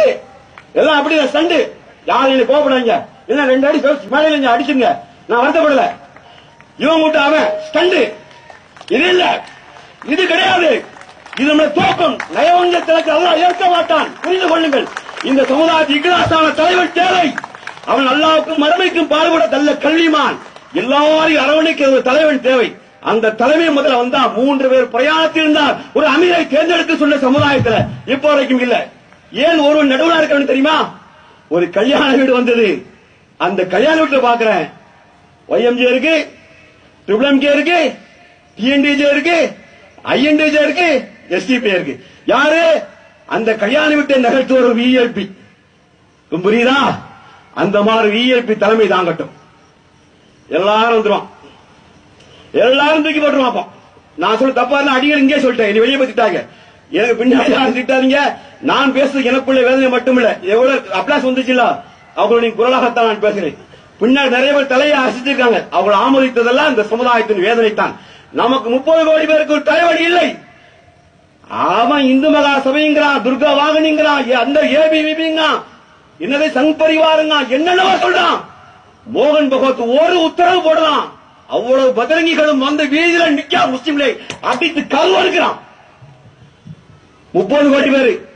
சண்டு. எல்லாம் அப்படி சண்டு. யாரும் என்ன கோபப்படாங்க இல்ல ரெண்டு அடி மேலே நீங்க அடிச்சுங்க நான் வருத்தப்படல. இவன் விட்டு அவன். ஸ்டண்டு இது இல்ல. இது கிடையாது. இது நம்ம தோக்கம் நயவஞ்ச திலக்கு அல்லா ஏற்க மாட்டான். புரிந்து கொள்ளுங்கள். இந்த சமுதாயத்து இக்லாசான தலைவர் தேவை. அவன் அல்லாவுக்கும் மறுமைக்கும் பாடுபட தள்ள கல்விமான். எல்லாரையும் அரவணைக்க ஒரு தலைவன் தேவை. அந்த தலைமை முதல்ல வந்தா மூன்று பேர் பிரயாணத்தில் இருந்தால் ஒரு அமீரை தேர்ந்தெடுக்க சொன்ன சமுதாயத்துல இப்போ வரைக்கும் இல்ல. ஏன் ஒருவன் நடுவில் இருக்கணும் தெரியுமா? ஒரு கல்யாண வீடு வந்தது. அந்த கல்யாண வீட்டுல பாக்குறேன். ஒய்எம்ஜி இருக்கு ட்ரிபிள் எம்கே இருக்கு டிஎன்டிஜே இருக்கு ஐஎன்டிஜே இருக்கு எஸ்டிபி இருக்கு. யாரு? அந்த கல்யாண வீட்டை நிகழ்த்து ஒரு விஎல்பி புரியுதா? அந்த மாதிரி விஎல்பி தலைமை தாங்கட்டும். எல்லாரும் வந்துருவான். எல்லாரும் தூக்கி போட்டுருவான் அப்போ. நான் சொல்ல தப்பா இருந்தா அடிகள் இங்கே சொல்லிட்டேன். நீ வெளியே பத்திட்டாங்க எனக்கு பின்னாடி யாரும் திட்டாதீங்க. நான் பேசுறது எனக்குள்ள வேதனை மட்டுமில்ல. எவ்வளவு அப்ளாஸ் வந்துச்சுல்ல? அவங்களுடைய குரலாகத்தான் நான் பேசுறேன் பின்னாடி நிறைய பேர் தலையை அசிச்சிருக்காங்க. அவங்களை ஆமோதித்ததெல்லாம் இந்த சமுதாயத்தின் வேதனை தான் நமக்கு முப்பது கோடி பேருக்கு ஒரு தலைவலி இல்லை. அவன் இந்து மகா சபைங்கிறான் துர்கா வாகனிங்கிறான் ஏ- அந்த ஏபிவிபிங்க என்னதை சங் பரிவாருங்க என்னென்னவோ சொல்றான். மோகன் பகவத் ஒரு உத்தரவு போடலாம். அவ்வளவு பதரங்கிகளும் வந்து வீதியில நிக்கா முஸ்லிம்களை அடித்து கல் வருகிறான் முப்பது கோடி பேரு.